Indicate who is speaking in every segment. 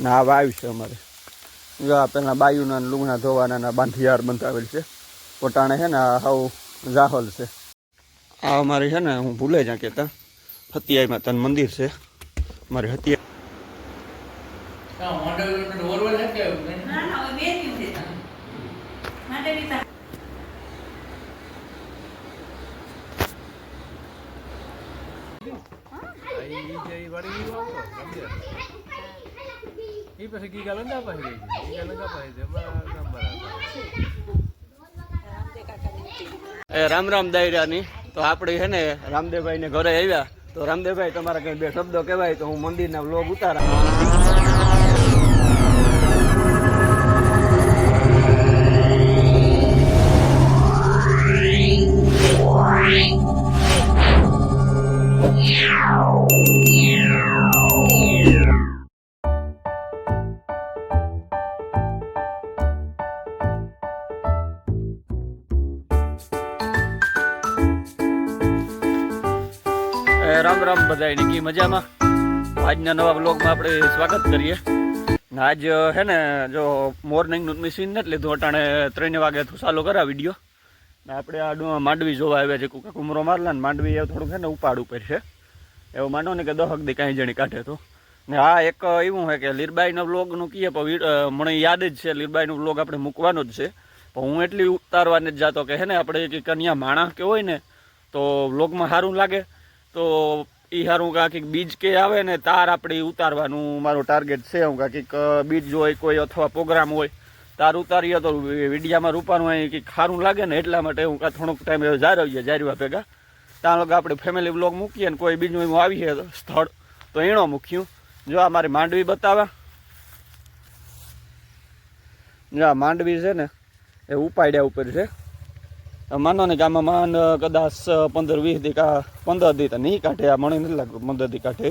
Speaker 1: ને આ વાવ છે અમારે. જો આ પેલા બાયુના લુગણા ધોવાના બાંધિયાર બંધાવેલ છે. પોટાણે છે ને આ હાવ જાહલ છે. આ અમારે છે ને હું ભૂલે જ્યાં કહેતા. હતિયાઈ માતાનું મંદિર છે. મારે હતિયા
Speaker 2: કાં
Speaker 3: ના ના
Speaker 2: ઈ પછી ગીગા લંગા પાસે ગઈ છે. ગીગા લંગા પાસે છે. બરાબર
Speaker 1: એ રામ રામ દાયરાની. તો આપણે છે ને રામદેવભાઈને ઘરે આવ્યા. તો રામદેવભાઈ, તમારા કંઈ બે શબ્દો કહેવાય તો હું મંદિરના વ્લોગ ઉતારા. રામ રામ બધાય નિકી મજામાં? આજના નવા બ્લોગમાં આપણે સ્વાગત કરીએ. આજ હે ને, જો મોર્નિંગનું મિશીન નથી લીધું, અટાણે ત્રણ વાગે ચાલુ કરા વીડિયો. ને આપણે આ માંડવી જોવા આવ્યા છે કુકા કુમરો મારલા ને માંડવી એ થોડુંક, હે ને, ઉપાડ ઉપર છે. એવું માનો ને કે દહક દે કાંઈ જણી કાઢે તો. ને હા એક એવું છે કે લીરબાઈનો બ્લોગનું કહીએ પણ મને યાદ જ છે, લીરબાઈનો વ્લોગ આપણે મૂકવાનો જ છે. પણ હું એટલી ઉતારવાને જ જાતો કે, હે ને, આપણે એક કન્યા માણસ કે હોય ને, તો બ્લોગમાં સારું લાગે. તો એ સારું કાંઈક બીજ કે આવે ને તાર આપણે ઉતારવાનું મારો ટાર્ગેટ છે હું કાંઈક બીજ હોય, કોઈ અથવા પ્રોગ્રામ હોય, તાર ઉતારીએ તો વિડીયામાં રૂપાનું હોય કંઈક સારું લાગે ને એટલા માટે હું કાં થોડોક ટાઈમ જારવીએ જારવા ભેગા. ત્યાં લોકો આપણે ફેમિલી બ્લોગ મૂકીએ ને કોઈ બીજું એવું આવીએ સ્થળ, તો એણો મૂક્યું. જો આ મારી માંડવી બતાવે. જો આ માંડવી છે ને, એ ઉપાડ્યા ઉપર છે. માનો ને કે આમાં માન કદાચ પંદર, વીસ દી કા, પંદર દી તો નહીં કાઢે, આ મણી નથી લાગતું પંદર દી કાઢે.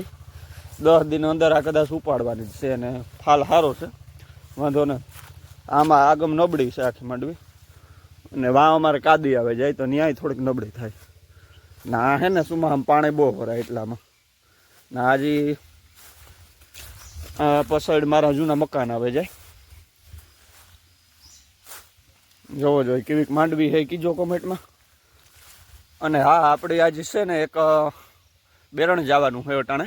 Speaker 1: દસ દિન અંદર આ કદાચ ઉપાડવાની છે અને ફાલ સારો છે. વાંધો ને, આમાં આગમ નબળી છે આખી માંડવી. અને વાવ અમારે કાદી આવે, જાય તો ન્યાય થોડીક નબળી થાય. ના હે ને સુમાં આમ પાણી બહુ ભરાય એટલામાં. ના હજી આ પસડ મારા જૂના મકાન આવે, જાય. જોવો જોઈએ કેવીક માંડવી હે કીજો કોમેન્ટમાં. અને હા આપણે આજે છે ને એક બેરણ જવાનું છે અટાણે.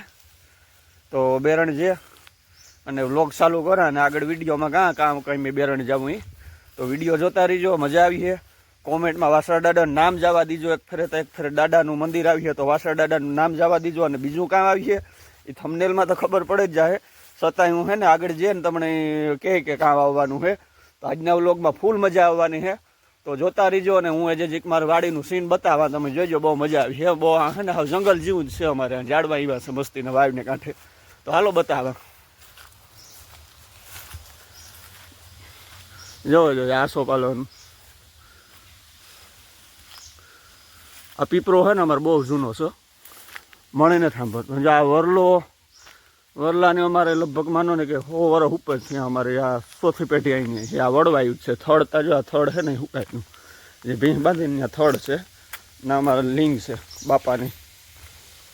Speaker 1: તો બેરણ જે, અને વ્લોગ ચાલુ કરે અને આગળ વિડીયોમાં કાં કામ કંઈ મેં બેરણ જવું એ તો વીડિયો જોતા રહીજો, મજા આવી છે. કોમેન્ટમાં વાસણ દાદાનું નામ જવા દીજો, એક ફેરે તો એક ફેરે દાદાનું મંદિર આવી છે, તો વાસણ દાદાનું નામ જવા દીજો અને બીજું કામ આવી છે. એ થમનેલમાં તો ખબર પડે જ જાય છતાંય હું હે ને આગળ જઈએ ને તમને કહે કે કામ આવવાનું છે. તો આજના વ્લોગમાં ફૂલ મજા આવવાની છે. તો જોતા રહીજો અને હું જે એક મારી વાડીનું સીન બતાવવા, તમે જોજો, બહુ મજા આવી છે. બહુ છે ને જંગલ જેવું જ છે અમારે ઝાડવા એવા છે મસ્તીને વાવીને કાંઠે. તો હાલો બતાવવા. જોવો જો આસો પાલોનું આ પીપરો છે ને, અમારે બહુ જૂનો છે. મળીને સાંભળતો. જો આ વરલો વરલાની અમારે લગભગ માનો ને કે સો વર્ષ ઉપર છે અમારે આ સોથી પેઢી આવીને છે. આ વડવાયું જ છે. થડ તાજો આ થડ છે ને હુકાયનું. જે ભીંસ બાંધીને ત્યાં થડ છે ને અમારે લિંગ છે, બાપાની.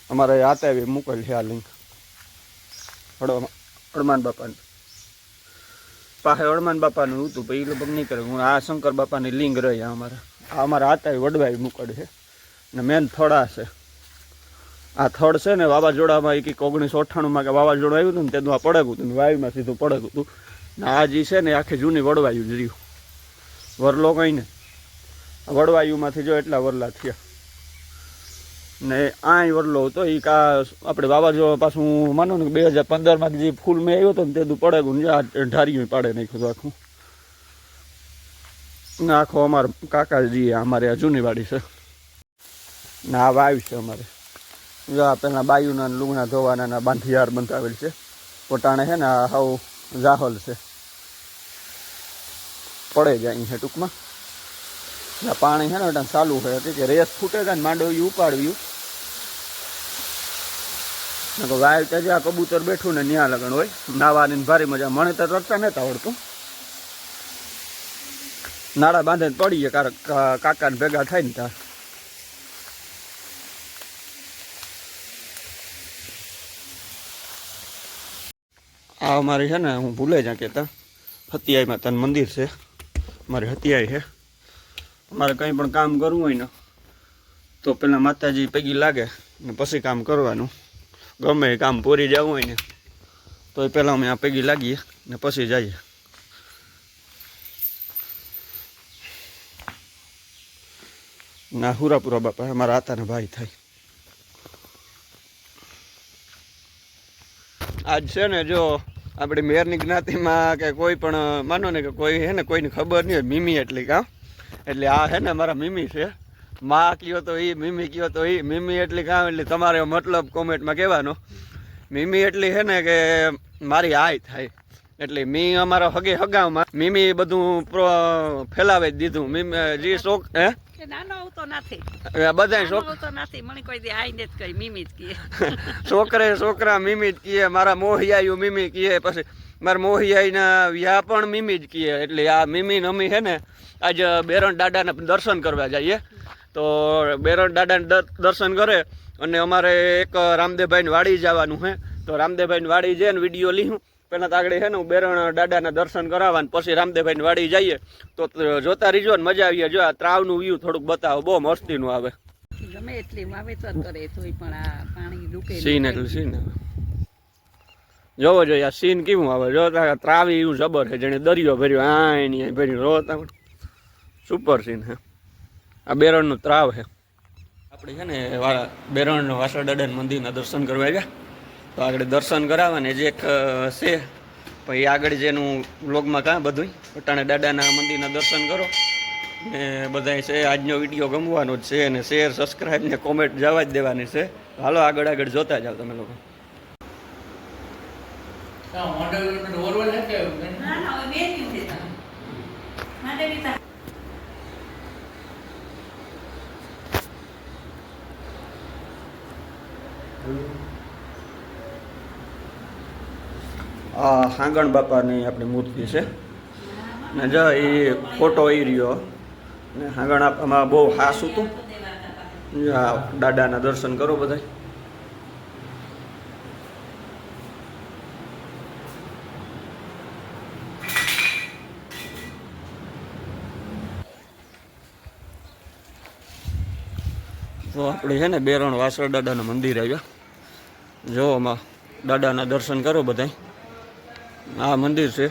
Speaker 1: અમારે આતાવી મૂકેલ છે આ લિંગ. હળવા હળમાન બાપાની. પાસે હળમાન બાપાનું હતું પછી એ લગભગ નહીં કરે. હું આ શંકર બાપાની લિંગ રહી અમારે. આ અમારા આતાવી વડવાઈ મૂકડ છે. ને મેન થડા છે. આ થડ છે ને વાવાઝોડામાં એક ઓગણીસો અઠ્ઠાણુંમાં કે વાવાઝોડું આવ્યું હતું ને તેનું આ પડક હતું વાયુમાં સીધું પડક હતું. ને આ જે છે ને આખી જૂની વડવાયું જ રહ્યું. વરલો કંઈ ને. વડવાયુમાંથી જો એટલા વરલા થયા. ને આય વરલો હતો એ કા આપણે વાવાઝોડા પાછું માનો ને બે હજાર પંદરમાં જે ફૂલ મેં આવ્યો હતો ને તેનું પડેગું ને આ ઢારીયું પાડે નાખ્યું આખું. ને આખો અમારે કાકાજી અમારે આ જૂની વાડી છે. ને આ વાયુ છે અમારે. જો પેલા બાયુના લુગણા ધોવાના બાંધિયાર બંધાવેલ છે. પોટાણે છે ને આ હાવ જાહલ છે. પડે જાય છે ટૂંકમાં. પાણી છે ને એટલે ચાલુ છે કે રેસ ફૂટે છે ને માંડવ્યું ઉપાડવ્યું વાયર ત્યાં કબૂતર બેઠું ને ન્યા લગન હોય. નાવાની ભારી મજા. મને તો રડતા નતા આવડતું. નાળા બાંધે પડીએ. કાકા કાકાને ભેગા થાય ને ત્યાં. આ અમારી છે ને, હું ભૂલે જ્યાં કહેતા. હતિયાઈ માતાનું મંદિર છે. મારી હતિયાઈ છે. અમારે કંઈ પણ કામ કરવું હોય ને, તો પહેલાં માતાજી પૈકી લાગે ને પછી કામ કરવાનું. ગમે એ કામ પૂરી જવું હોય ને તો એ પહેલાં અમે આ પૈકી લાગીએ ને પછી જઈએ. ના, હુરાપુરા બાપા, અમારા આતાના ભાઈ થાય. આજ છે ને જો આપણી મેયરની જ્ઞાતિમાં કે કોઈ પણ, માનો ને કે કોઈ હે ને, કોઈને ખબર નહીં હોય, મીમી એટલી કાં એટલે આ હે ને મારા મીમી છે. માં કયો તો એ મીમી કયો તો એ મીમી એટલી કામ એટલે તમારે મતલબ કોમેન્ટમાં કહેવાનો. મીમી એટલી છે ને કે મારી આય થાય. એટલે મી અમારા હગે હગાવમાં, મીમી બધું ફેલાવી જ દીધું. મીમી, જે શોખ હે?
Speaker 3: કે નાનો આવતો નથી.
Speaker 1: બધા
Speaker 3: આવતો નથી. મને કોઈ દી આઈને જ કઈ મીમી જ કીએ.
Speaker 1: છોકરે છોકરા મીમી જ કીએ મારા મોહિયાયું મીમી કીએ પછી મારા મોહિયાઈના વ્યા પણ મીમી જ કીએ. એટલે આ મીમી નમી છે ને આજે બેરણ દાદાને દર્શન કરવા જઈએ. તો બેરણ દાદાને દર- દર્શન કરે અને અમારે એક રામદેવભાઈની વાડી જવાનું છે તો રામદેવભાઈની વાડી જઈએ ને વીડિયો લીધું પહેલાં તો આગળ છે ને હું બેરણ દાદાના દર્શન કરાવવા ને પછી રામદેવભાઈની વાડી જઈએ. તો જોતા રહીજો ને મજા આવીએ જો આ ત્રાવનું વ્યૂ થોડુંક બતાવો. બહુ મસ્તીનું આવે.
Speaker 3: ગમે એટલી વાવેતર કરે તોય પણ આ પાણી રૂકે
Speaker 1: સીન એટલું સીન જોવો જોઈએ આ સીન કેવું આવે. જો ત્રાવી એવું જબર છે જેને દરિયો ભર્યો આ એની ભર્યું. રો તા સુપર સીન હે આ બેરણનું ત્રાવ છે. આપણે છે ને બેરણ વાસણ દાદાના મંદિરના દર્શન કરવા આવ્યા. તો આગળ દર્શન કરાવવા ને જે એક છે પછી આગળ જેનું બ્લોગમાં કાં બધું અટાણે દાદાના મંદિરના દર્શન કરો ને બધાય છે આજનો વીડિયો ગમવાનો જ છે અને શેર સબસ્ક્રાઈબ ને કોમેન્ટ જવા જ દેવાની છે હાલો આગળ આગળ જોતા જાઓ તમે લોકો
Speaker 2: મોઢે ઓરવલ
Speaker 3: ના ના હવે બે દિવસે તમે માટે બી તા-
Speaker 1: આ હાંગણ બાપાની આપણી મૂર્તિ છે. ને જો એ ફોટો એ રહ્યો. ને હાંગણ બાપામાં બહુ હાસ હતું. દાદાના દર્શન કરો બધા તો આપણે છે ને બેરણ વાસળ દાદાના મંદિર આવ્યા. જો આમાં દાદાના દર્શન કરો બધાય. આ મંદિર છે.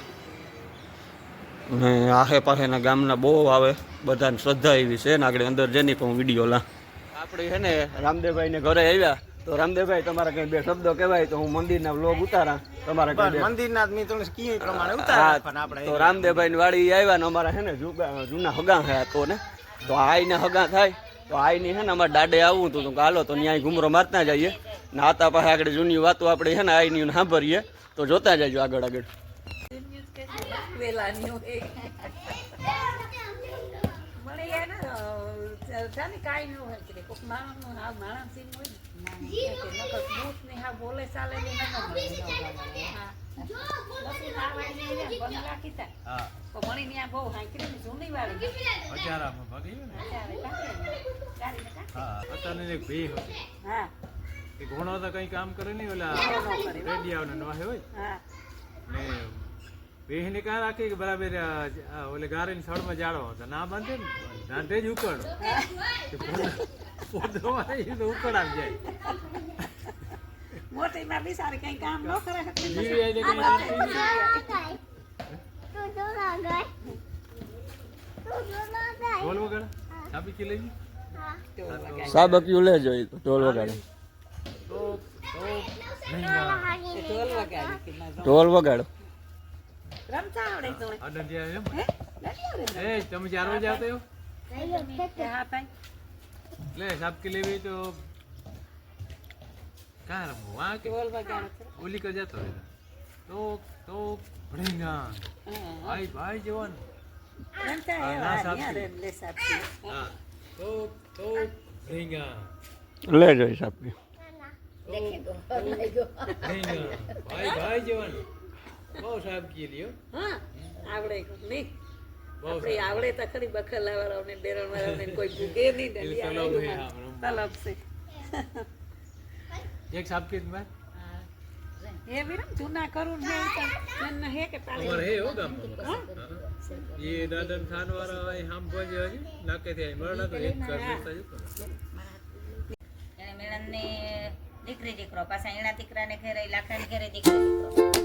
Speaker 1: ને આખે પાસેના ગામના બહુ આવે બધાને શ્રદ્ધા એવી છે ને આગળ અંદર જેની પણ હું વીડિયો લા આપણે છે ને રામદેવભાઈને ઘરે આવ્યા તો રામદેવભાઈ તમારા કંઈ બે શબ્દો કહેવાય તો હું મંદિરના વ્લોગ ઉતારા. તમારા કંઈ
Speaker 4: મંદિરના મિત્રો કી પ્રમાણે ઉતારા પણ આપણે
Speaker 1: તો રામદેવભાઈ વાડી આવ્યા ને અમારા છે ને જુગા- જૂના હગા છે તો ને. તો આઈને હગા થાય. તો આઈની છે ને અમારે દાડે આવવું હતું તો હાલો, તો ત્યાં ઘૂમરો મારતા જઈએ. ને આતા પાસે આગળ જૂની વાતો આપણે છે ને આઈની સાંભળીએ, તો જોતા જજો આગળ આગળ.
Speaker 3: માણસી
Speaker 4: ઘોડો તો કઈ કામ કરે નહીં ઓલા નવાહે હોય ને બેહને કાં રાખી કે બરાબર ઓલે ગારીને સળમાં જાળો તો ના બાંધે ને દાંતે જ ઉકળ ઉકળ આવી જાય
Speaker 3: મોટી માં બિચારી કઈ કામ ન કરે એટલે
Speaker 4: જીવી આઈને કઈ જીવી. બોલ વગર ચાબી કી લઈ
Speaker 3: ઢોલ વગાડે.
Speaker 1: સાબક્યું લેજો એ તો ઢોલ વગાડે
Speaker 4: તો તો નહીં ના.
Speaker 3: એ ઢોલ વગાડે કે ના રમ-
Speaker 1: ઢોલ વગાડો
Speaker 3: રમતા આવડે તને
Speaker 4: આ દંડિયા એમ
Speaker 3: હે નથી આવડે
Speaker 4: એ તમે ચાર વાગે આવતા હો
Speaker 3: કે હા ભાઈ
Speaker 4: લે સાબકી લેવી તો કાં રમવું કે
Speaker 3: બોલ વગાડે છે.
Speaker 4: ઓલી કર જતો રહેતો તો તો ભણીંગા ભાઈ ભાઈ જવાન હા.
Speaker 3: લે.
Speaker 4: હા તો તો ભણીંગા
Speaker 1: એ સાબક્યું
Speaker 4: ભણીંગા ભાઈ ભાઈ જવાન બહુ સાબકી લ્યો
Speaker 3: હા. આવડે નહીં. આપણે આવડે તો ખરી બખલા વાળાને બેરણ વાળાને કોઈ ભૂગે નહીં.
Speaker 4: તલબ હે, એક સાબકી જ ભાઈ
Speaker 3: એ વિરમ જૂના કરું ને એમ હે કે પાલી
Speaker 4: અમારે હે હો ગામમાં એ દાદા થાન વાળા અહીં હામ પહોંચે હજી નાકે થી મળના તો એક ઘર બેસતા જતો
Speaker 5: એને મેળાને દીકરી દીકરો પાછા એના દીકરાને ઘેરે લાખાને ઘરે દીકરી દીકરો.